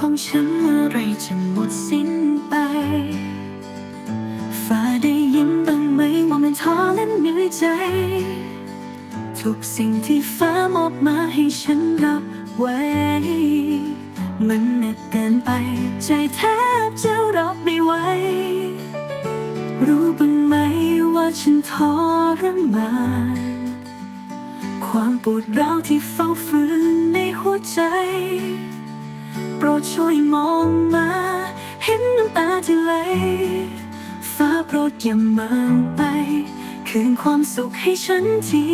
ของฉันเมื่อไรจะหมดสิ้นไปฟ้าได้ยินบ้างไหมว่ามันท้อและเหนื่อยใจ ทุกสิ่งที่ฟ้ามอบมาให้ฉันรับไว้ มันเหน็ดเกินไป ใจแทบจะรับไม่ไหวรู้บ้างไหมว่าฉันทรมานความปวดร้าวที่เฝ้าฝืนในหัวใจ โปรดช่วยมองมา เห็นน้ำตาที่ไหลฟ้าโปรดอย่าเมินไป คืนความสุขให้ฉันที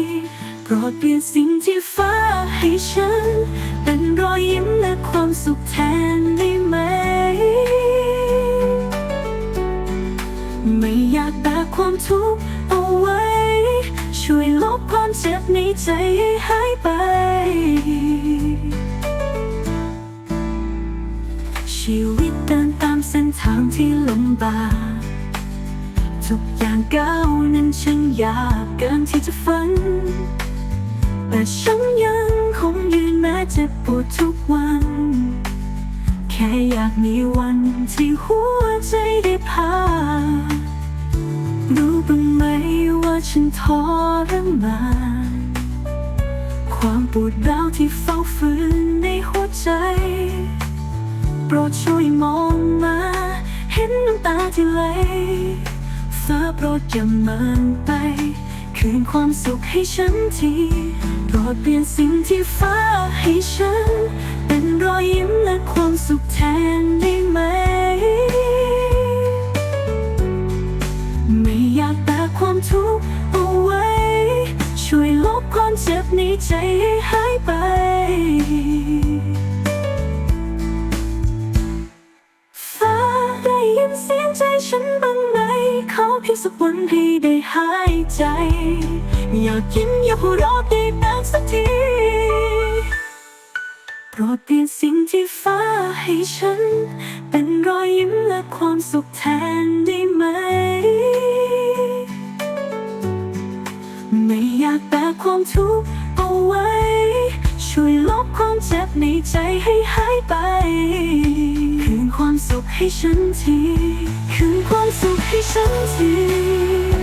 โปรดเปลี่ยนสิ่งที่ฟ้าให้ฉัน เป็นรอยยิ้มและความสุขแทนได้ไหม ไม่อยากแบกความทุกข์เอาไว้ ช่วยลบความเจ็บในใจให้หายไป เส้นทางที่ลำบากทุกอย่างก้าวนั้นช่างยากเกินที่จะฝัน แต่ฉันยังคงยืนแม้เจ็บปวดทุกวัน แค่อยากมีวันที่หัวใจได้พักรู้บ้างไหมว่าฉันทรมานความปวดร้าวที่เฝ้าฝืนในหัวใจ โปรดช่วยมองมา เห็นน้ำตาที่ไหลฟ้าโปรดอย่าเมินไป คืนความสุขให้ฉันทีโปรดเปลี่ยนสิ่งที่ฟ้าให้ฉัน เป็นรอยยิ้มและความสุขแทนได้ไหม ไม่อยากแบกความทุกข์เอาไว้ ช่วยลบความเจ็บในใจให้หายไป เสียงใจฉันบ้างไหมเขาเพียงสักวันให้ได้หายใจ อยากยิ้มอยากหัวเราะได้บ้างสักทีโปรดเปลี่ยนสิ่งที่ฟ้าให้ฉัน เป็นรอยยิ้มและความสุขแทนได้ไหม ไม่อยากแบกความทุกข์เอาไว้ ช่วยลบความเจ็บในใจให้หายไป ให้ฉันที คืนความสุขให้ฉันที